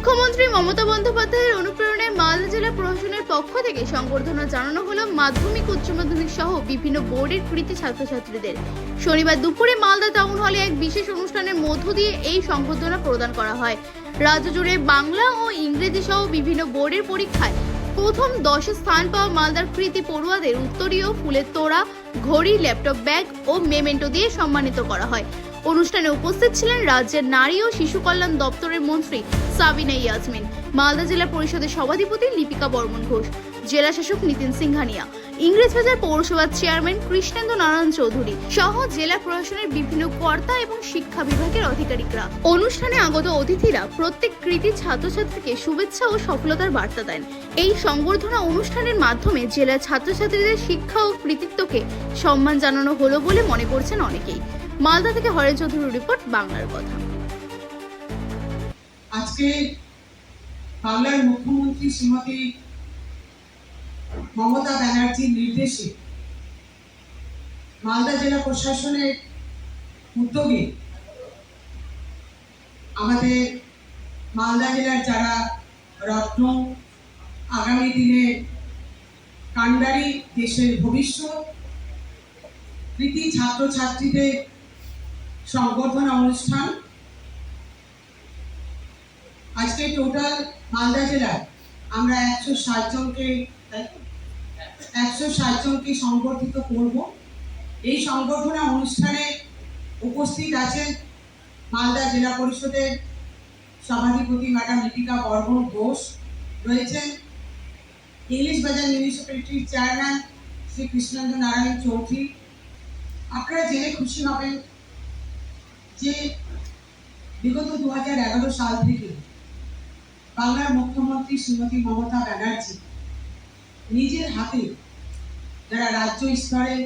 মুখ্যমন্ত্রী মমতা বন্দ্যোপাধ্যায়ের অনুপ্রেরণায় মালদা জেলা প্রশাসনের পক্ষ থেকে সংবর্ধনা জানানো হলো মাধ্যমিক, উচ্চ মাধ্যমিক সহ বিভিন্ন বোর্ডের কৃতি ছাত্রছাত্রীদের। শনিবার দুপুরে মালদা টাউন হলে এক বিশেষ অনুষ্ঠানের মধ্য দিয়ে এই সংবর্ধনা প্রদান করা হয়। রাজ্য জুড়ে বাংলা ও ইংরেজি সহ বিভিন্ন বোর্ডের পরীক্ষায় প্রথম দশে স্থান পাওয়া মালদার কৃতি পড়ুয়াদের উত্তরীয় ফুলের তোড়া, ঘড়ি, ল্যাপটপ ব্যাগ ও মেমেন্টো দিয়ে সম্মানিত করা হয়। অনুষ্ঠানে উপস্থিত ছিলেন রাজ্যের নারী ও শিশু কল্যাণ দপ্তরের মন্ত্রী সাবিনা ইয়াসমিন, মালদা জেলা পরিষদের সভাধিপতি লিপিকা বর্মন ঘোষ, জেলা শাসক নিতিন সিংহানিয়া ইংরেজবাজার পৌরসভার চেয়ারম্যান কৃষ্ণেন্দ্র নারায়ণ চৌধুরী সহ জেলা প্রশাসনের বিভিন্ন কর্তা এবং শিক্ষা বিভাগের আধিকারিকরা। অনুষ্ঠানে আগত অতিথিরা প্রত্যেক কৃতি ছাত্রছাত্রীকে শুভেচ্ছা ও সফলতার বার্তা দেন। এই সংবর্ধনা অনুষ্ঠানের মাধ্যমে জেলার ছাত্রছাত্রীদের শিক্ষা ও কৃতিত্বকে সম্মান জানানো হলো বলে মনে করছেন অনেকেই। মালদা থেকে হরেন চৌধুরীর রিপোর্ট, বাংলার কথা। আজকে বাংলার মুখ্যমন্ত্রী শ্রীমতী মমতা ব্যানার্জির নির্দেশে মালদা জেলা প্রশাসনের উদ্যোগে আমাদের মালদা জেলার যারা রত্ন, আগামী দিনে কান্ডারি, দেশের ভবিষ্যৎ, কৃতি ছাত্রছাত্রীদের সংবর্ধনা অনুষ্ঠান। আজকে টোটাল মালদা জেলায় আমরা একশো ষাট জনকে একশো ষাট জনকে সংবর্ধিত করব। এই সংবর্ধনা অনুষ্ঠানে উপস্থিত আছেন মালদা জেলা পরিষদের সভাধিপতি ম্যাডাম লিপিকা বর্মন ঘোষ, রয়েছেন ইংলিশ বাজার মিউনিসিপ্যালিটির চেয়ারম্যান শ্রী কৃষ্ণেন্দ্র নারায়ণ চৌধুরী। আপনারা জেনে খুশি হবেন যে বিগত দু হাজার এগারো সাল থেকে বাংলার মুখ্যমন্ত্রী শ্রীমতী মমতা ব্যানার্জি নিজের হাতে যারা রাজ্য স্তরে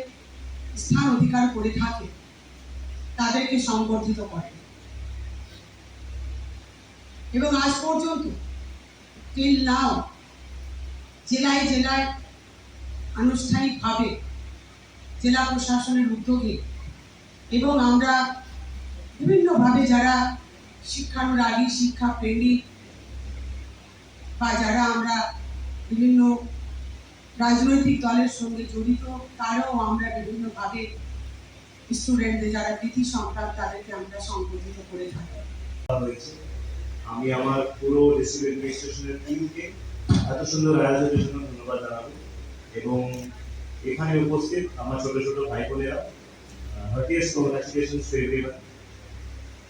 স্থান অধিকার করে থাকে, তাদেরকে সংবর্ধিত করে। এবং আজ পর্যন্ত টিল নাও জেলায় জেলায় আনুষ্ঠানিকভাবে জেলা প্রশাসনের উদ্যোগে এবং আমরা বিভিন্নভাবে যারা শিক্ষানুরাগী শিক্ষা প্রেমী বা যারা আমরা বিভিন্ন রাজনৈতিক দলের সঙ্গে জড়িত, তারাও আমরা বিভিন্নভাবে স্টুডেন্টদের যারা কৃতি সন্তান তাদেরকে আমরা সংগঠিত করে থাকি। আমি আমার পুরো টিমকে এত সুন্দর আয়োজনের জন্য ধন্যবাদ জানাব। এবং এখানে উপস্থিত আমার ছোট ছোট ভাই বোনেরা heartiest congratulations to everyone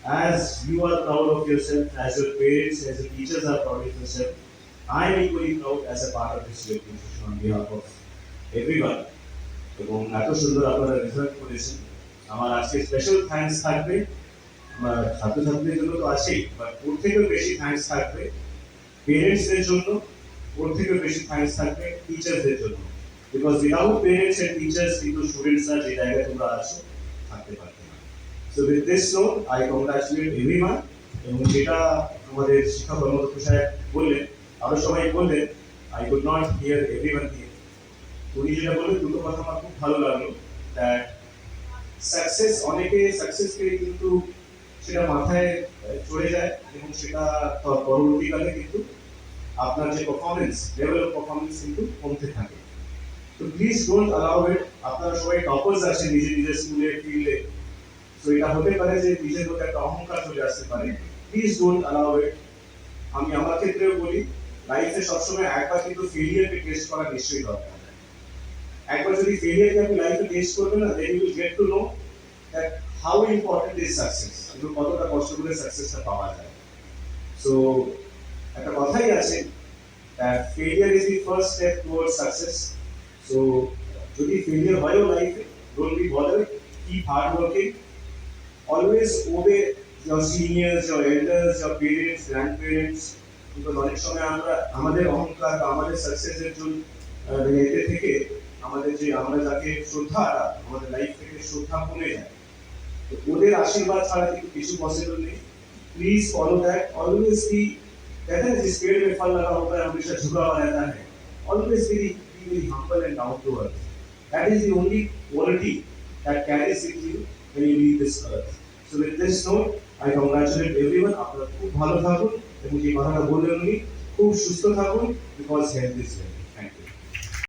As you are proud of yourself, as your parents, as your teachers are proud of yourself, I am equally proud as a part of this organization on behalf of everyone. এবং এত সুন্দর আপনারা result করেছেন আমার আজকে special thanks থাকবে আমার ছাত্রছাত্রীদের জন্য তো আছেই বাট ওর থেকেও বেশি থ্যাঙ্কস থাকবে পেরেন্টসদের জন্য ওর থেকেও বেশি থ্যাঙ্কস থাকবে টিচার্সদের জন্য because without parents and teachers কিন্তু স্টুডেন্টসরা যে জায়গায় তোমরা আছো থাকতে পারবে so with this note I congratulate everyone এবং যেটা আমাদের শিক্ষা কর্মদক্ষ সাহেব বললেন, আরও সবাই বললেন I could not hear everyone here উনি যেটা বললেন, দুটো কথা আমার খুব ভালো লাগল দ্যাট সাকসেস অনেকে সাকসেসকে কিন্তু সেটা মাথায় চড়ে যায় এবং সেটা পরবর্তীকালে কিন্তু আপনার যে পারফরমেন্স লেভেল অফ পারফরমেন্স কিন্তু কমতে থাকে। তো প্লিজ ডোন্ট অ্যালাউ ইট আপনারা সবাই টপার্স আছেন নিজের নিজের স্কুলে ফিল্ডে তো এটা হতে পারে যে নিজের মধ্যে একটা অহংকার চলে আসতে পারে প্লিজ ডোন্ট অ্যালাউ ইট আমি আমার ক্ষেত্রেও বলি লাইফে সবসময় একবার কিন্তু ফেলিয়ারকে টেস্ট করা নিশ্চয়ই দরকার একবার যদি ফেলিয়ারকে আপনি লাইফে টেস্ট করবেন না then you get to know that how important is success কিন্তু কতটা কষ্ট করে সাকসেসটা পাওয়া যায় সো একটা কথাই আছে that failure is the first step towards success so যদি ফেলিয়ার হয়ও লাইফে don't be bother keep hard working always obey your seniors, your elders, your parents, grandparents, because অনেক সময় আমরা আমাদের অহংকার বা আমাদের সাকসেসের জন্য আহ, মানে এতে থেকে আমাদের যে আমরা যাকে শ্রদ্ধা আমাদের লাইফ থেকে শ্রদ্ধা কমে যায় তো ওদের আশীর্বাদ ছাড়া কিন্তু কিছু পসিবল নেই please follow that always be कहते हैं जिस पेड़ में फल लगा होता है हमेशा झुका हुआ रहता है always be be very humble and down to earth that is the only quality that carries with you when you leave this earth so with this note I congratulate everyone আপনারা খুব ভালো থাকুন এবং যে কথাটা বললেন উনি খুব সুস্থ থাকুন বিকজ হেলথ ইজ ওয়েলথ